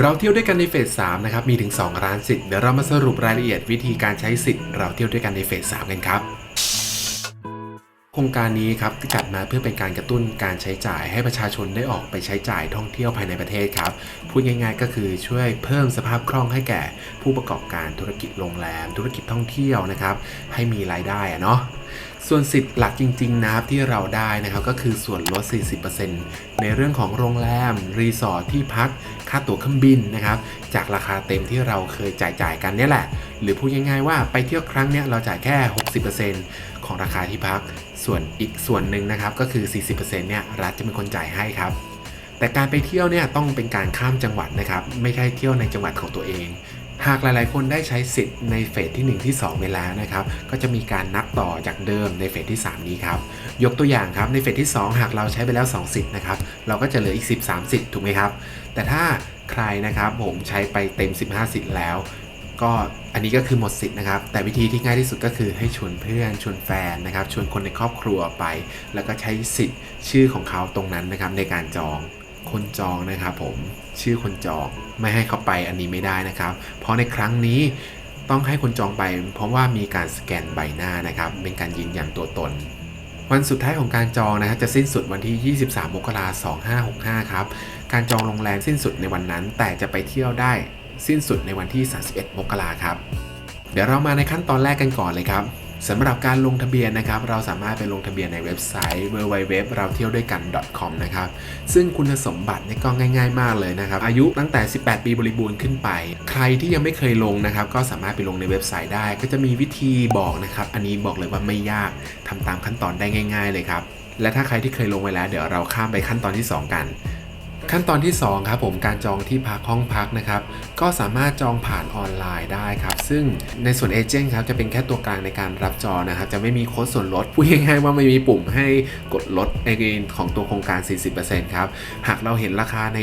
เราเที่ยวด้วยกันในเฟส3นะครับมีถึง 2 ร้านสิทธิ์เดี๋ยวเรามาสรุปรายละเอียดวิธีการใช้สิทธิ์เราเที่ยวด้วยกันในเฟส3กันครับ ครงการนี้ครับจัดมาเพื่อเป็นการกระตุ้นการใช้จ่ายให้ประชาชนได้ออกไปใช้จ่ายท่องเที่ยวภายในประเทศครับ พูดง่ายๆ ก็คือช่วยเพิ่มสภาพคล่องให้แก่ผู้ประกอบการธุรกิจโรงแรม ธุรกิจท่องเที่ยวนะครับ ให้มีรายได้อะเนาะส่วนสิทธิ์หลักจริงๆนะครับที่เราได้นะครับก็คือส่วนลด 40%ในเรื่องของโรงแรม รีสอร์ทที่พัก ค่าตั๋วเครื่องบินนะครับจากราคาเต็มที่เราเคยจ่ายจ่ายกันเนี่ยแหละ หรือพูดง่ายๆว่าไปเที่ยวครั้งเนี้ยเราจ่ายแค่ 60%ของราคาที่พัก ส่วนอีกส่วนหนึ่งนะครับก็คือ 40%เนี่ยรัฐจะเป็นคนจ่ายให้ครับ แต่การไปเที่ยวเนี่ยต้องเป็นการข้ามจังหวัดนะครับ ไม่ใช่เที่ยวในจังหวัดของตัวเอง หากหลายๆ คนได้ใช้สิทธิ์ในเฟสที่ 1 ที่ 2 ไปแล้วนะครับ ก็จะมีการนับต่อจากเดิมในเฟสที่ 3 นี้ครับ ยกตัวอย่างครับในเฟสที่ 2 หากเราใช้ไปแล้ว 2 สิทธิ์นะครับ เราก็จะเหลืออีก 13 สิทธิ์ถูกไหมครับ แต่ถ้าใครนะครับผมใช้ไปเต็ม 15 สิทธิ์แล้ว ก็อันนี้ก็คือหมดสิทธิ์นะครับ แต่วิธีที่ง่ายที่สุดก็คือให้ชวนเพื่อนชวนแฟนนะครับ ชวนคนในครอบครัวไป แล้วก็ใช้สิทธิ์ชื่อของเขาตรงนั้นนะครับในการจองคนจองนะครับผมชื่อคนจองไม่ให้เขาไปอันนี้ไม่ได้นะครับ เพราะในครั้งนี้ต้องให้คนจองไป เพราะว่ามีการสแกนใบหน้านะครับ เป็นการยืนยันตัวตน วันสุดท้ายของการจองนะครับจะสิ้นสุดวันที่ 23 มกราคม 2565 ครับ การจองโรงแรมสิ้นสุดในวันนั้น แต่จะไปเที่ยวได้ สิ้นสุดในวันที่ 31 มกราครับ เดี๋ยวเรามาในขั้นตอนแรกกันก่อนเลยครับสำหรับการลงทะเบียนนะครับ เราสามารถไปลงทะเบียนในเว็บไซต์ www เราเที่ยวด้วยกัน .com นะครับ ซึ่งคุณสมบัติเนี่ยก็ง่าย ๆ มากเลยนะครับ อายุตั้งแต่ 18 ปีบริบูรณ์ขึ้นไป ใครที่ยังไม่เคยลงนะครับ ก็สามารถไปลงในเว็บไซต์ได้ ก็จะมีวิธีบอกนะครับ อันนี้บอกเลยว่าไม่ยากทำตามขั้นตอนได้ง่าย ๆ เลยครับ และถ้าใครที่เคยลงไว้แล้ว เดี๋ยวเราข้ามไปขั้นตอนที่ 2 กัน ขั้นตอนที่ 2 ครับผมการจองที่พักห้องพักนะครับ ก็สามารถจองผ่านออนไลน์ได้ครับ ซึ่งในส่วนเอเจนต์ครับจะเป็นแค่ตัวกลางในการรับจองนะครับ จะไม่มีโค้ดส่วนลดพูดง่ายๆว่าไม่มีปุ่มให้กดลดในของตัวโครงการ 40%ครับ หากเราเห็นราคาใน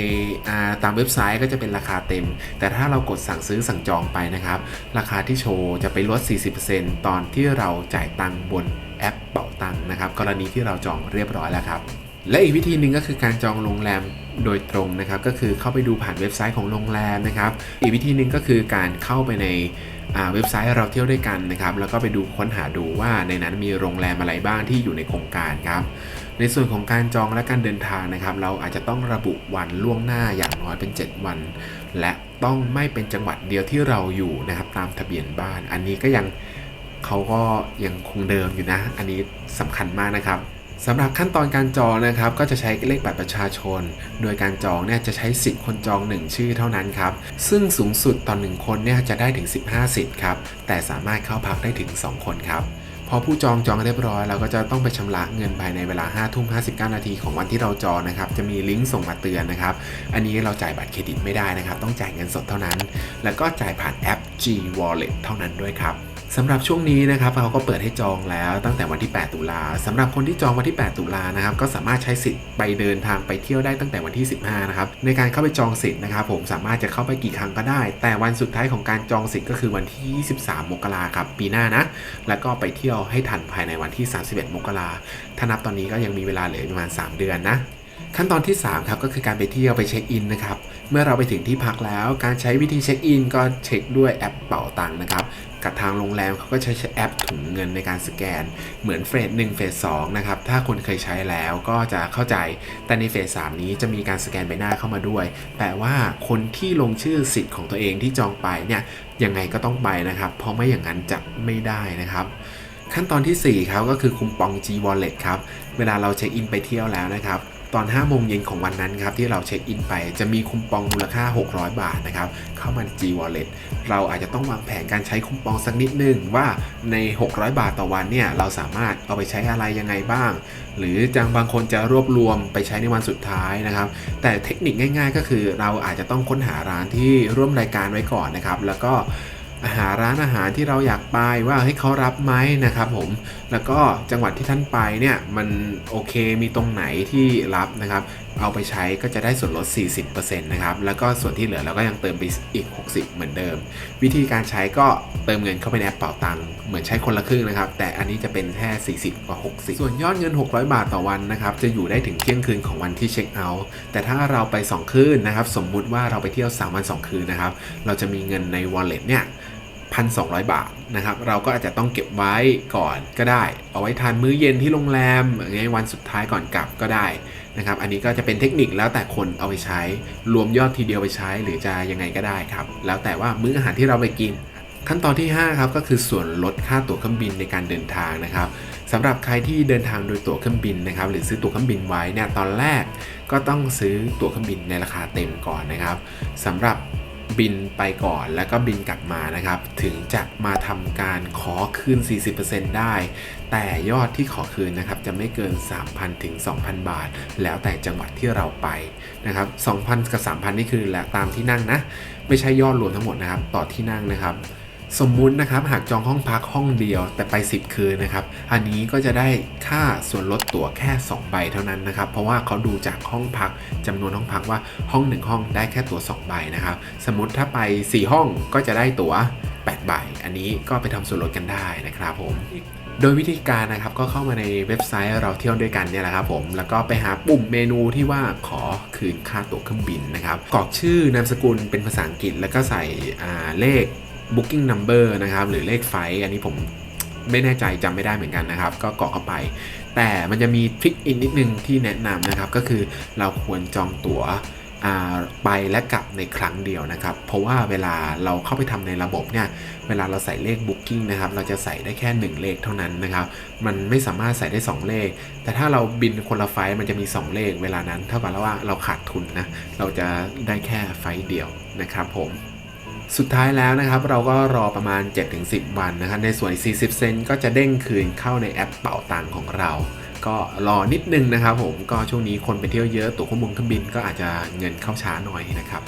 ตามเว็บไซต์ก็จะเป็นราคาเต็ม แต่ถ้าเรากดสั่งซื้อสั่งจองไปนะครับ ราคาที่โชว์จะไปลด 40%ตอนที่เราจ่ายตังค์บนแอปเป๋าตังค์นะครับ กรณีที่เราจองเรียบร้อยแล้วครับ และอีกวิธีหนึ่งก็คือการจองโรงแรมโดยตรงนะครับ ก็คือเข้าไปดูผ่านเว็บไซต์ของโรงแรมนะครับ อีกวิธีหนึ่งก็คือการเข้าไปในเว็บไซต์เราเที่ยวด้วยกันนะครับ แล้วก็ไปดูค้นหาดูว่าในนั้นมีโรงแรมอะไรบ้างที่อยู่ในโครงการครับ ในส่วนของการจองและการเดินทางนะครับ เราอาจจะต้องระบุวันล่วงหน้าอย่างน้อยเป็น 7 วัน และต้องไม่เป็นจังหวัดเดียวที่เราอยู่นะครับตามทะเบียนบ้าน อันนี้ก็ยังเขาก็ยังคงเดิมอยู่นะ อันนี้สำคัญมากนะครับ สำหรับขั้นตอนการจองนะครับก็จะใช้เลขบัตรประชาชน โดยการจองเนี่ยจะใช้สิทธิ์คนจอง 1 ชื่อเท่านั้นครับ ซึ่งสูงสุดต่อ1คนเนี่ยจะได้ถึง 15 สิทธิ์ครับ แต่สามารถเข้าพักได้ถึง 2 คนครับ พอผู้จองจองเรียบร้อย เราก็จะต้องไปชำระเงินภายในเวลา5ทุ่ม59 นาทีของวันที่เราจองนะครับ จะมีลิงก์ส่งมาเตือนนะครับ อันนี้เราจ่ายบัตรเครดิตไม่ได้นะครับ ต้องจ่ายเงินสดเท่านั้น แล้วก็จ่ายผ่านแอป G Wallet เท่านั้นด้วยครับ สำหรับช่วงนี้นะครับเขาก็เปิดให้จองแล้วตั้งแต่วันที่ 8 ตุลาสำหรับคนที่จองวันที่ 8 ตุลานะครับก็สามารถใช้สิทธิ์ไปเดินทางไปเที่ยวได้ตั้งแต่วันที่ 15 นะครับในการเข้าไปจองสิทธิ์นะครับผมสามารถจะเข้าไปกี่ครั้งก็ได้ แต่วันสุดท้ายของการจองสิทธิ์ก็คือวันที่ 23 มกราครับปีหน้านะแล้วก็ไปเที่ยวให้ทันภายในวันที่ 31 มกราถ้านับตอนนี้ก็ยังมีเวลาเหลือประมาณ 3 เดือนนะขั้นตอนที่ 3 ครับก็คือการไปเที่ยวไปเช็คอินนะครับ เมื่อเราไปถึงที่พักแล้วการใช้วิธีเช็คอินก็เช็คด้วยแอปเป๋าตังค์นะครับ กับทางโรงแรมเขาก็ใช้แอปถุงเงินในการสแกน เหมือนเฟส1เฟส2นะครับ ถ้าคนเคยใช้แล้วก็จะเข้าใจ แต่ในเฟส3นี้จะมีการสแกนใบหน้าเข้ามาด้วย แปลว่าคนที่ลงชื่อสิทธิ์ของตัวเองที่จองไปเนี่ยยังไงก็ต้องไปนะครับ เพราะไม่อย่างนั้นจะไม่ได้นะครับขั้นตอนทีสี่4ครับก็คือคุมปอง G Wallet ครับ เวลาเราเช็คอินไปเที่ยวแล้วนะครับ ตอน5โมงเย็นของวันนั้นครับที่เราเช็คอินไปจะมีคุมปองมูลค่า 600 บาทนะครับเข้ามา G Wallet เราอาจจะต้องวางแผนการใช้คุมปองสักนิดนึงว่าใน 600 บาทต่อวันเนี่ยเราสามารถเอาไปใช้อะไรยังไงบ้าง หรือจังบางคนจะรวบรวมไปใช้ในวันสุดท้ายนะครับ แต่เทคนิคง่าย ๆ ก็คือเราอาจจะต้องค้นหาร้านที่ร่วมรายการไว้ก่อนนะครับ แล้วก็ หาร้านอาหารที่เราอยากไปว่าให้เขารับไหมนะครับผมแล้วก็จังหวัดที่ท่านไปเนี่ยมันโอเคมีตรงไหนที่รับนะครับ เอาไปใช้ก็จะได้ส่วนลด 40%นะครับ แล้วก็ส่วนที่เหลือเราก็ยังเติมไปอีก 60 เหมือนเดิม วิธีการใช้ก็เติมเงินเข้าไปในแอปเป่าตังค์เหมือนใช้คนละครึ่งนะครับ แต่อันนี้จะเป็นแค่ 40กว่า60 ส่วนยอดเงิน 600 บาทต่อวันนะครับ จะอยู่ได้ถึงเที่ยงคืนของวันที่เช็คเอาท์ แต่ถ้าเราไป 2 คืนนะครับ สมมุติว่าเราไปเที่ยว 3 วัน 2 คืนนะครับ เราจะมีเงินใน wallet เนี่ย 1,200 บาทนะครับ เราก็อาจจะต้องเก็บไว้ก่อนก็ได้ เอาไว้ทานมื้อเย็นที่โรงแรมไงวันสุดท้ายก่อนกลับก็ได้นะครับ อันนี้ก็จะเป็นเทคนิคแล้วแต่คนเอาไปใช้ รวมยอดทีเดียวไปใช้ หรือจะยังไงก็ได้ครับ แล้วแต่ว่ามื้ออาหารที่เราไปกิน ขั้นตอนที่ 5 ครับ ก็คือส่วนลดค่าตั๋วเครื่องบินในการเดินทางนะครับสำหรับใครที่เดินทางโดยตั๋วเครื่องบินนะครับ หรือซื้อตั๋วเครื่องบินไว้เนี่ยตอนแรกก็ต้องซื้อตั๋วเครื่องบินในราคาเต็มก่อนนะครับสำหรับ บินไปก่อนแล้วก็บินกลับมานะครับ ถึงจะมาทำการขอคืน 40%ได้ แต่ยอดที่ขอคืนนะครับจะไม่เกิน 3,000 ถึง 2,000 บาท แล้วแต่จังหวัดที่เราไปนะครับ 2,000 กับ 3,000 นี่คือแหละตามที่นั่งนะ ไม่ใช่ยอดรวมทั้งหมดนะครับ ต่อที่นั่งนะครับ สมมุตินะครับหากจองห้องพักห้องเดียวแต่ไป 10 คืนนะครับอันนี้ก็จะได้ค่าส่วนลดตั๋วแค่ 2 ใบเท่านั้นนะครับเพราะว่าเขาดูจากห้องพักจำนวนห้องพักว่าห้อง1ห้องได้แค่ตั๋ว2ใบนะครับสมมติถ้าไป 4 ห้องก็จะได้ตั๋ว8ใบอันนี้ก็ไปทำส่วนลดกันได้นะครับผมโดยวิธีการนะครับก็เข้ามาในเว็บไซต์เราเที่ยวด้วยกันเนี่ยแหละครับผมแล้วก็ไปหาปุ่มเมนูที่ว่าขอคืนค่าตั๋วเครื่องบินนะครับกรอกชื่อนามสกุลเป็นภาษาอังกฤษ แล้วก็ใส่เลข booking number นะครับหรือเลขไฟล์อันนี้ผมไม่แน่ใจจำไม่ได้เหมือนกันนะครับ ก็กรอกเข้าไป แต่มันจะมีทริคอีกนิดนึงที่แนะนำนะครับ ก็คือเราควรจองตั๋วไปและกลับในครั้งเดียวนะครับ เพราะว่าเวลาเราเข้าไปทำในระบบเนี่ย เวลาเราใส่เลข Booking นะครับ เราจะใส่ได้แค่ 1 เลขเท่านั้นนะครับ มันไม่สามารถใส่ได้ 2 เลข แต่ถ้าเราบินคนละไฟล์มันจะมี 2 เลข เวลานั้นเท่ากับว่าเราขาดทุนนะ เราจะได้แค่ไฟล์เดียวนะครับผม สุดท้ายแล้วนะครับเราก็รอประมาณ 7-10 วันนะครับในส่วน40 เซนก็จะเด้งคืนเข้าในแอปเป่าตังของเรา ก็รอนิดนึงนะครับผมก็ช่วงนี้คนไปเที่ยวเยอะตั๋วครื่องบินเครื่องบินก็อาจจะเงินเข้าช้าหน่อยนะครับ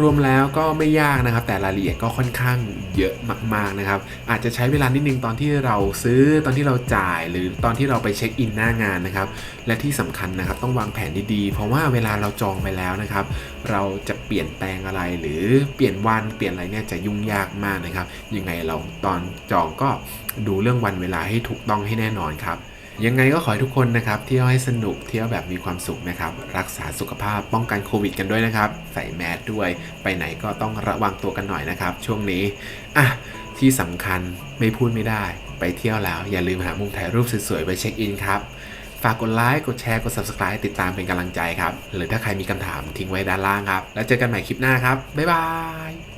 รวมๆแล้วก็ไม่ยากนะครับ แต่รายละเอียดก็ค่อนข้างเยอะมากๆนะครับ อาจจะใช้เวลานิดนึงตอนที่เราซื้อตอนที่เราจ่ายหรือตอนที่เราไปเช็คอินหน้างานนะครับ และที่สำคัญนะครับต้องวางแผนดีๆ เพราะว่าเวลาเราจองไปแล้วนะครับ เราจะเปลี่ยนแปลงอะไรหรือเปลี่ยนวันเปลี่ยนอะไรเนี่ยจะยุ่งยากมากนะครับยังไงเราตอนจองก็ดูเรื่องวันเวลาให้ถูกต้องให้แน่นอนครับ ยังไงก็ขอให้ทุกคนนะครับ เที่ยวให้สนุกเที่ยวแบบมีความสุขนะครับ รักษาสุขภาพป้องกันโควิดกันด้วยนะครับ ใส่แมสด้วยไปไหนก็ต้องระวังตัวกันหน่อยนะครับ ช่วงนี้อะที่สำคัญไม่พูดไม่ได้ ไปเที่ยวแล้ว อย่าลืมหามุมถ่ายรูปสวยๆไปเช็คอินครับฝากกดไลค์ กดแชร์ กด subscribe ติดตามเป็นกำลังใจครับ หรือถ้าใครมีคำถามทิ้งไว้ด้านล่างครับ แล้วเจอกันใหม่คลิปหน้าครับ บ๊ายบาย